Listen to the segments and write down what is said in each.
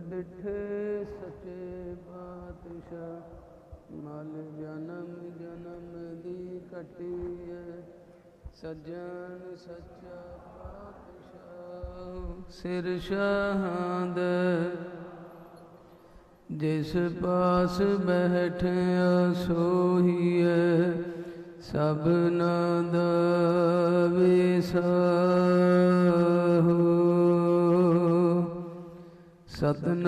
ਡਿਠੇ ਸੱਚੇ ਪਾਤਸ਼ਾਹ, ਮਲ ਜਨਮ ਜਨਮ ਦੀ ਕਟੀਐ ਸਜਣ ਸੱਚਾ ਪਾਤਸ਼ਾਹ। ਸਿਰ ਸ਼ਾਹਾਂ ਜਿਸ ਪਾਸ ਬੈਠਿਆ ਸੋਹੀਐ ਸਭਨਾ ਦਾ ਵਿਸਾਹੋ ਸਤਨਾਮ।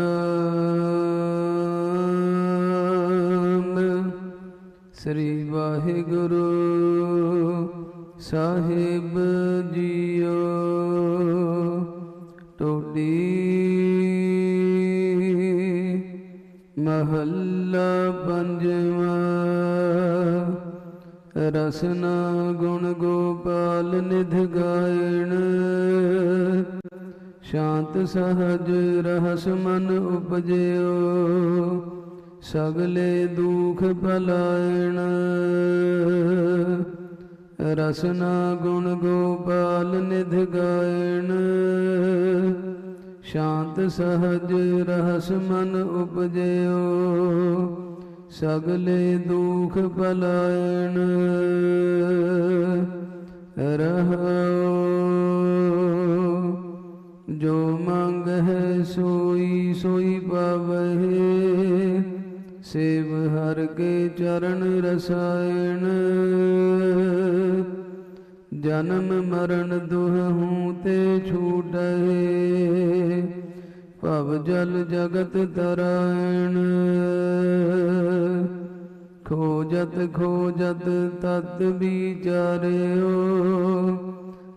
ਸ੍ਰੀ ਵਾਹਿਗੁਰੂ ਸਾਹਿਬ ਜੀਓ। ਟੋਡੀ ਮਹੱਲਾ ਪੰਜਵਾ ਰਸਨਾ ਗੁਣ ਗੋਪਾਲ ਨਿਧ ਗਾਇਣ। ਸ਼ਾਂਤ ਸਹਜ ਰਹਸ ਮਨ ਉਪਜਿਓ, ਸਗਲੇ ਦੁਖ ਭਲਾਇਣ। ਰਸਨਾ ਗੁਣ ਗੋਪਾਲ ਨਿਧ ਗਾਇਣ। ਸ਼ਾਂਤ ਸਹਜ ਰਹਸ ਮਨ ਉਪਜਿਓ, ਸਗਲੇ ਦੁਖ ਭਲਾਇਣ। ਰਹੋ ਜੋ ਮੰਗ ਹੈ ਸੋਈ ਸੋਈ ਪਾਵਹਿ। ਸੇਵ ਹਰ ਕੇ ਚਰਨ ਰਸਾਇਣ। ਜਨਮ ਮਰਨ ਦੁਹੂ ਤੇ ਛੂਟਹਿ। ਭਵ ਜਲ ਜਗਤ ਤਰਾਇਣ। ਖੋਜਤ ਖੋਜਤ ਤਤ ਵਿਚਾਰਿਓ।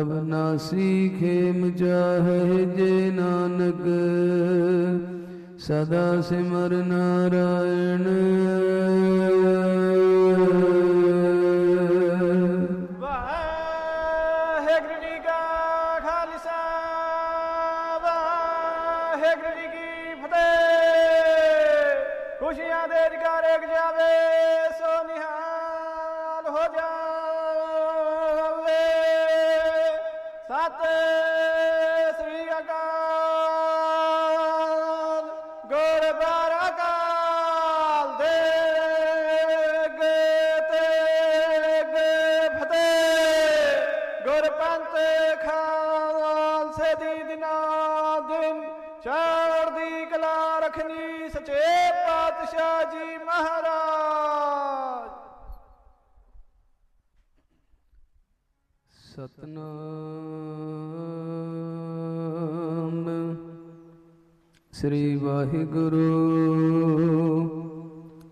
ਅਬਨਾਸੀ ਖੇਮ ਚਾਹੇ ਜੇ ਨਾਨਕ ਸਦਾ ਸਿਮਰ ਨਾਰਾਇਣ। ਕਲਾ ਸਚੇ ਪਾਤਸ਼ਾਹ ਜੀ ਮਹਾਰਾਜ। ਸਤਨਾਮ ਸ੍ਰੀ ਵਾਹਿਗੁਰੂ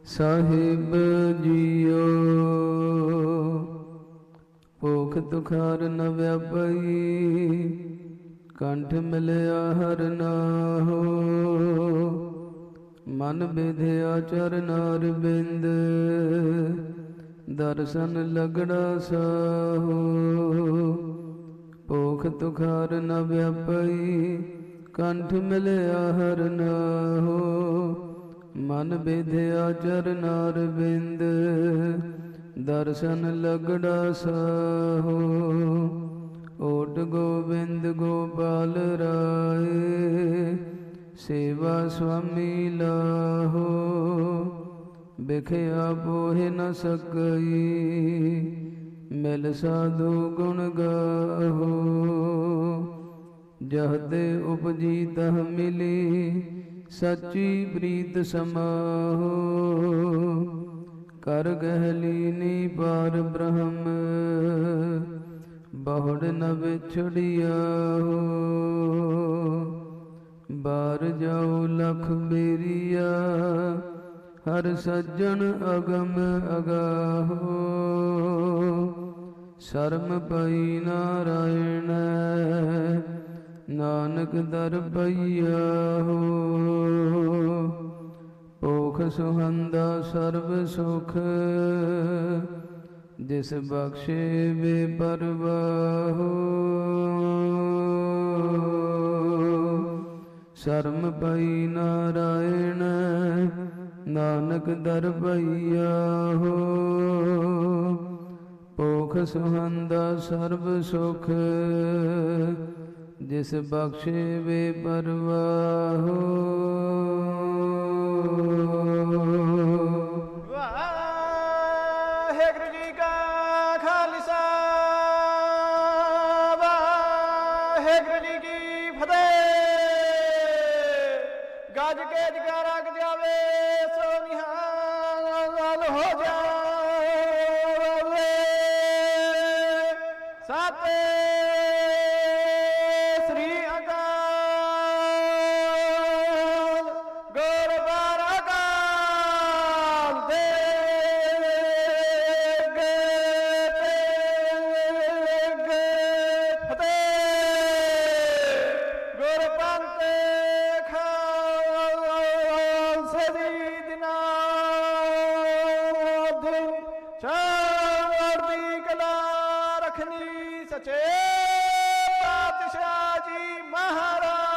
ਸਾਹਿਬ ਜੀਓ। ਭੁਖ ਤੁਖਾਰ ਨ ਵਿਆਪਈ, ਕੰਠ ਮਿਲਿਆ ਹਰ ਨਾਹੋ। ਮਨ ਵਿਧਿਆ ਚਰਨਾਰ ਬਿੰਦ ਦਰਸ਼ਨ ਲਗੜਾ ਸਾਹੋ। ਭੁਖ ਤੁਖਾਰ ਨ ਵਿਆਪਈ, ਕੰਠ ਮਿਲਿਆ ਹਰ ਨਾਹੋ। ਮਨ ਵਿਧਿਆ ਚਰਨਾਰ ਬਿੰਦ ਦਰਸ਼ਨ ਲਗੜਾ ਸਾਹੋ। ਓਟ ਗੋਬਿੰਦ ਗੋਪਾਲ ਰਾਏ ਸੇਵਾ ਸੁਆਮੀ ਲਾਹੋ ਬਿਖਿਆ ਪੋਹਿ ਨ ਸਕਈ, ਮਿਲ ਸਾਧੂ ਗੁਣ ਗਾਹੋ। ਜਹ ਤੇ ਉਪਜੀ ਤਹ ਮਿਲੀ, ਸੱਚੀ ਪ੍ਰੀਤ ਸਮਾਹੋ। ਕਰ ਗਹਿ ਲੀਨੀ ਪਾਰ ਬ੍ਰਹਮ, ਬਹੁੜ ਨ ਵਿਛੜਿਆ ਹੋ ਬਾਰ ਜਾਉ ਲਖ ਮੇਰੀਆ, ਹਰ ਸੱਜਣ ਅਗਮ ਅਗਾਹੋ। ਸ਼ਰਮ ਪਈ ਨਾਰਾਇਣ, ਨਾਨਕ ਦਰ ਪਈਆ ਹੋ। ਭੋਖ ਸੁਹੰਦਾ ਸਰਬ ਸੁਖ, ਜਿਸ ਬਖਸ਼ੇ ਵੇ ਪਰਵਾਹੋ। ਸ਼ਰਮ ਪਈ ਨਾਰਾਇਣ, ਨਾਨਕ ਦਰ ਪਈਆ ਹੋ। ਭੋਖ ਸੁਹੰਦਾ ਸਰਬ ਸੁਖ, ਜਿਸ ਬਖਸ਼ੇ ਵੇ ਪਰਵਾਹੋ ਵਾਹਿਗੁਰੂ ਜੀ ਫਤਿਹ। ਗੱਜ ਕੇ ਜਗਾਰਾ ਗਜਾਵੇ ਸੋ ਨਿਹਾਲ ਹੋ ਜਾਵੇ। ਸਤਿ ਚੜ੍ਹਦੀ ਕਲਾ ਰਖਨੀ ਸਚੇ ਪਾਤਸ਼ਾਹ ਜੀ ਮਹਾਰਾਜ।